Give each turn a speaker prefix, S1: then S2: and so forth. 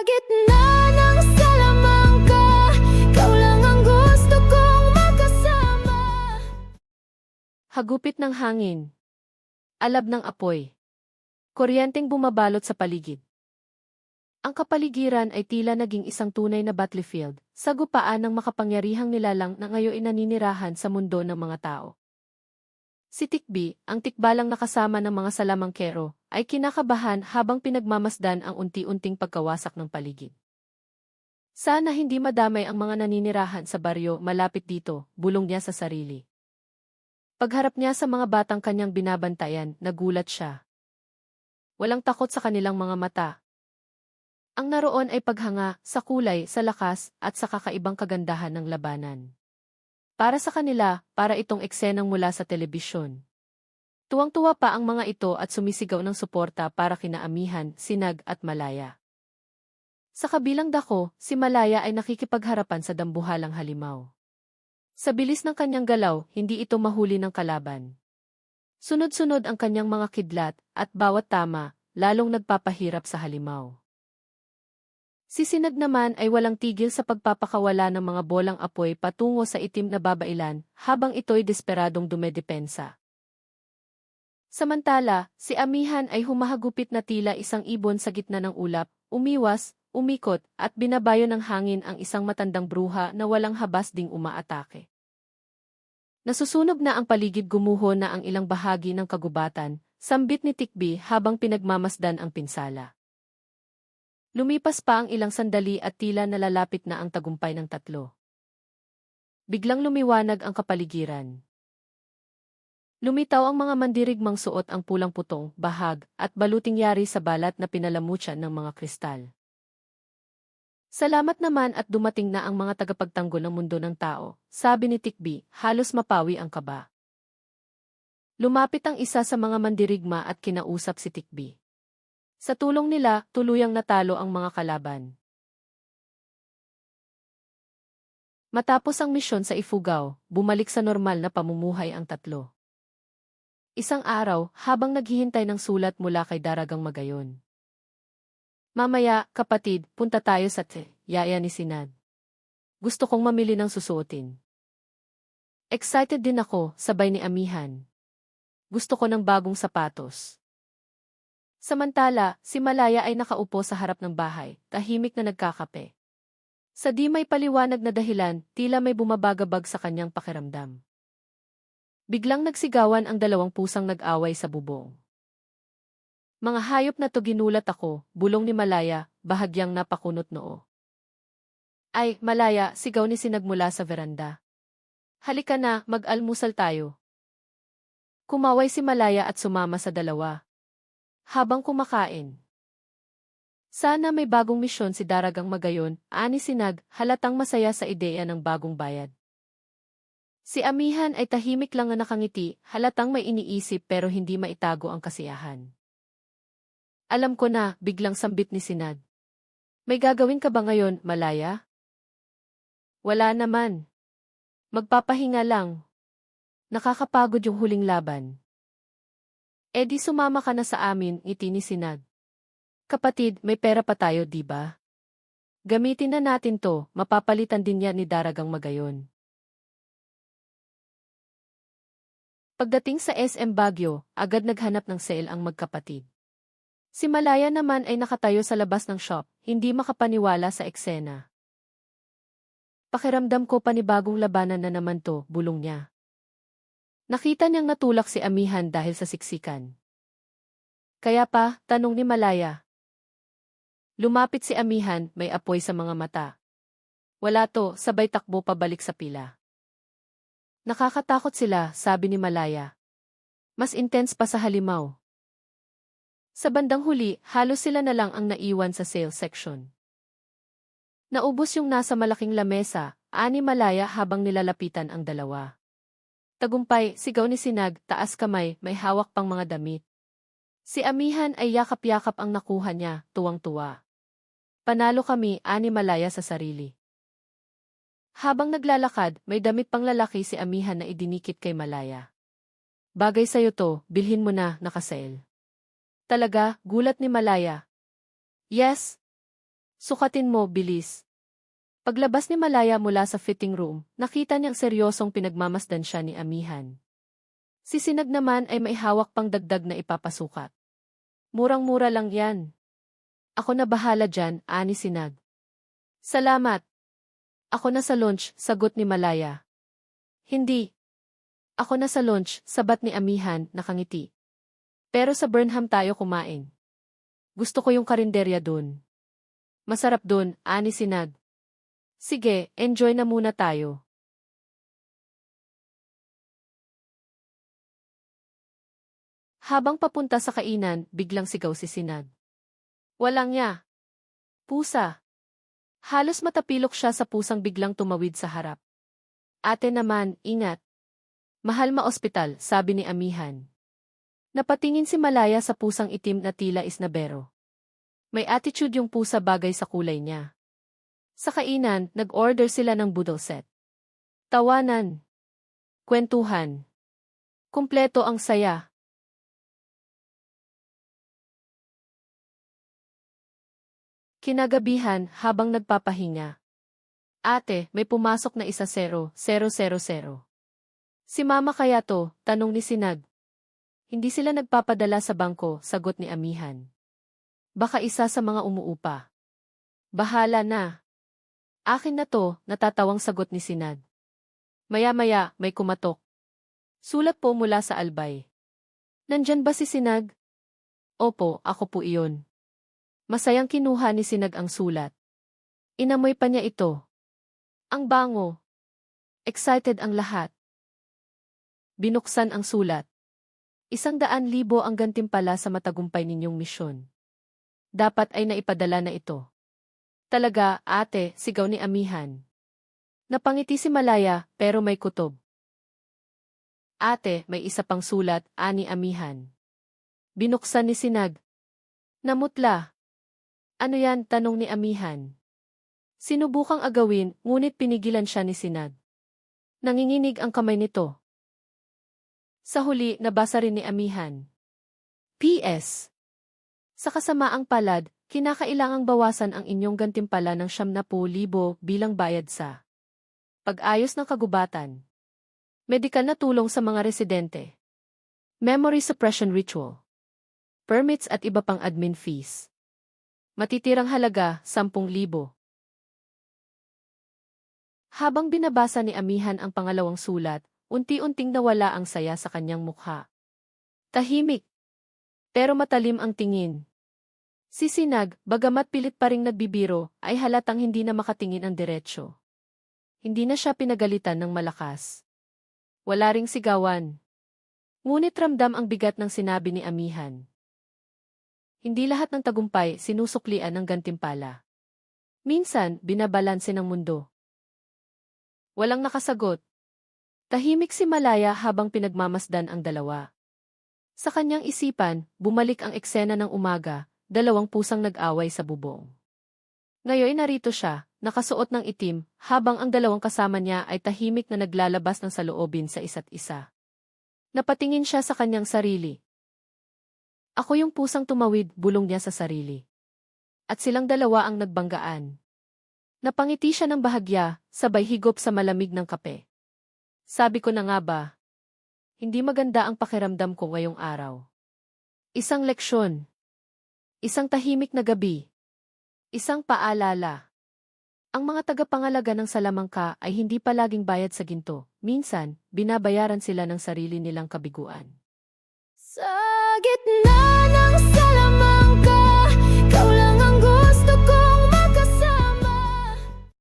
S1: gitna ng salamangka Ikaw ang gusto makasama
S2: Hagupit ng hangin. Alab ng apoy. Kuryenteng bumabalot sa paligid. Ang kapaligiran ay tila naging isang tunay na battlefield, sagupaan ng makapangyarihang nilalang na ngayon naninirahan sa mundo ng mga tao. Si Tikbi, ang tikbalang nakasama ng mga salamangkero, ay kinakabahan habang pinagmamasdan ang unti-unting pagkawasak ng paligid. Sana hindi madamay ang mga naninirahan sa baryo malapit dito, bulong niya sa sarili. Pagharap niya sa mga batang kanyang binabantayan, nagulat siya. Walang takot sa kanilang mga mata. Ang naroon ay paghanga, sa kulay, sa lakas, at sa kakaibang kagandahan ng labanan. Para sa kanila, para itong eksenang mula sa telebisyon. Tuwang-tuwa pa ang mga ito at sumisigaw ng suporta para kina Amihan, Sinag at Malaya. Sa kabilang dako, si Malaya ay nakikipagharapan sa dambuhalang halimaw. Sa bilis ng kanyang galaw, hindi ito mahuli ng kalaban. Sunod-sunod ang kanyang mga kidlat, at bawat tama, lalong nagpapahirap sa halimaw. Si Sinag naman ay walang tigil sa pagpapakawala ng mga bolang apoy patungo sa itim na babailan, habang ito'y desperadong dumedepensa. Samantala, si Amihan ay humahagupit na tila isang ibon sa gitna ng ulap, umiwas, umikot, at binabayo ng hangin ang isang matandang bruha na walang habas ding umaatake. Nasusunog na ang paligid gumuho na ang ilang bahagi ng kagubatan, sambit ni Tikbi habang pinagmamasdan ang pinsala. Lumipas pa ang ilang sandali at tila nalalapit na ang tagumpay ng tatlo. Biglang lumiwanag ang kapaligiran. Lumitaw ang mga mandirigmang suot ang pulang putong, bahag, at baluting yari sa balat na pinalamutyan ng mga kristal. Salamat naman at dumating na ang mga tagapagtanggol ng mundo ng tao, sabi ni Tikbi, halos mapawi ang kaba. Lumapit ang isa sa mga mandirigma at kinausap si Tikbi. Sa tulong nila, tuluyang natalo ang mga kalaban. Matapos ang misyon sa Ifugao, bumalik sa normal na pamumuhay ang tatlo. Isang araw, habang naghihintay ng sulat mula kay Daragang Magayon. Mamaya, kapatid, punta tayo sa te, yaya ni Sinad. Gusto kong mamili ng susuotin. Excited din ako, sabay ni Amihan. Gusto ko ng bagong sapatos. Samantala, si Malaya ay nakaupo sa harap ng bahay, tahimik na nagkakape. Sa di may paliwanag na dahilan, tila may bumabagabag sa kanyang pakiramdam. Biglang nagsigawan ang dalawang pusang nag-away sa bubong. Mga hayop na to ginulat ako, bulong ni Malaya, bahagyang napakunot noo. Ay, Malaya, sigaw ni sinagmula sa veranda. Halika na, mag-almusal tayo. Kumaway si Malaya at sumama sa dalawa. Habang kumakain. Sana may bagong misyon si Daragang Magayon, ani sinag, halatang masaya sa ideya ng bagong bayad. Si Amihan ay tahimik lang na nakangiti, halatang may iniisip pero hindi maitago ang kasiyahan. Alam ko na, biglang sambit ni Sinad. May gagawin ka ba ngayon, Malaya? Wala naman. Magpapahinga lang. Nakakapagod yung huling laban. E di sumama ka na sa amin, ngiti ni Sinad. Kapatid, may pera pa tayo, di ba? Gamitin na natin to, mapapalitan din yan ni Daragang Magayon. Pagdating sa SM Baguio, agad naghanap ng sale ang magkapatid. Si Malaya naman ay nakatayo sa labas ng shop, hindi makapaniwala sa eksena. Pakiramdam ko panibagong labanan na naman to, bulong niya. Nakita niyang natulak si Amihan dahil sa siksikan. Kaya pa, tanong ni Malaya. Lumapit si Amihan, may apoy sa mga mata. Wala to, sabay takbo pabalik sa pila. Nakakatakot sila, sabi ni Malaya. Mas intense pa sa halimaw. Sa bandang huli, halos sila na lang ang naiwan sa sales section. Naubos yung nasa malaking lamesa, ani Malaya habang nilalapitan ang dalawa. Tagumpay, sigaw ni Sinag, taas kamay, may hawak pang mga damit. Si Amihan ay yakap-yakap ang nakuha niya, tuwang-tuwa. Panalo kami, ani Malaya sa sarili. Habang naglalakad, may damit pang lalaki si Amihan na idinikit kay Malaya. Bagay sa'yo to, bilhin mo na, nakasale. Talaga, gulat ni Malaya. Yes. Sukatin mo, bilis. Paglabas ni Malaya mula sa fitting room, nakita niyang seryosong pinagmamasdan siya ni Amihan. Si Sinag naman ay may hawak pang dagdag na ipapasukat. Murang-mura lang yan. Ako na bahala dyan, ani Sinag. Salamat. Ako na sa lunch, sagot ni Malaya. Hindi. Ako na sa lunch, sabat ni Amihan, nakangiti. Pero sa Burnham tayo kumain. Gusto ko yung karinderya dun. Masarap dun, ani Sinag. Sige, enjoy na muna tayo. Habang papunta sa kainan, biglang sigaw si Sinag. Walang niya. Pusa. Halos matapilok siya sa pusang biglang tumawid sa harap. Ate naman, ingat. Mahal ma ospital, sabi ni Amihan. Napatingin si Malaya sa pusang itim na tila isnabero. May attitude yung pusa bagay sa kulay niya. Sa kainan, nag-order sila ng boodle set. Tawanan. Kwentuhan. Kumpleto ang saya. Kinagabihan habang nagpapahinga. Ate, may pumasok na isa zero, zero zero zero. Si mama kaya to, tanong ni Sinag. Hindi sila nagpapadala sa bangko, sagot ni Amihan. Baka isa sa mga umuupa. Bahala na. Akin na to, natatawang sagot ni Sinag. Maya-maya, may kumatok. Sulat po mula sa albay. Nandyan ba si Sinag? Opo, ako po iyon. Masayang kinuha ni Sinag ang sulat. Inamoy pa niya ito. Ang bango. Excited ang lahat. Binuksan ang sulat. Isang daan libo ang gantimpala sa matagumpay ninyong misyon. Dapat ay naipadala na ito. Talaga, ate, sigaw ni Amihan. Napangiti si Malaya, pero may kutob. Ate, may isa pang sulat, ani Amihan. Binuksan ni Sinag. Namutla. Ano yan, tanong ni Amihan. Sinubukang agawin, ngunit pinigilan siya ni Sinag. Nanginginig ang kamay nito. Sa huli, nabasa rin ni Amihan. P.S. Sa kasamaang palad, kinakailangang bawasan ang inyong gantimpala ng siyam na libo bilang bayad sa pag-ayos ng kagubatan, medikal na tulong sa mga residente, memory suppression ritual, permits at iba pang admin fees. Matitirang halaga, 10,000. Habang binabasa ni Amihan ang pangalawang sulat, unti-unting nawala ang saya sa kanyang mukha. Tahimik. Pero matalim ang tingin. Si Sinag, bagamat pilit pa ring nagbibiro, ay halatang hindi na makatingin ang diretsyo. Hindi na siya pinagalitan ng malakas. Wala ring sigawan. Ngunit ramdam ang bigat ng sinabi ni Amihan. Hindi lahat ng tagumpay sinusuklian ng gantimpala. Minsan, binabalanse ng mundo. Walang nakasagot. Tahimik si Malaya habang pinagmamasdan ang dalawa. Sa kanyang isipan, bumalik ang eksena ng umaga, dalawang pusang nag-away sa bubong. Ngayon narito siya, nakasuot ng itim, habang ang dalawang kasama niya ay tahimik na naglalabas ng saloobin sa isa't isa. Napatingin siya sa kanyang sarili. Ako yung pusang tumawid, bulong niya sa sarili. At silang dalawa ang nagbanggaan. Napangiti siya ng bahagya, sabay higop sa malamig ng kape. Sabi ko na nga ba, hindi maganda ang pakiramdam ko ngayong araw. Isang leksyon. Isang tahimik na gabi. Isang paalala. Ang mga tagapangalaga ng salamangka ay hindi palaging bayad sa ginto. Minsan, binabayaran sila ng sarili nilang kabiguan.
S1: Sa gitna ng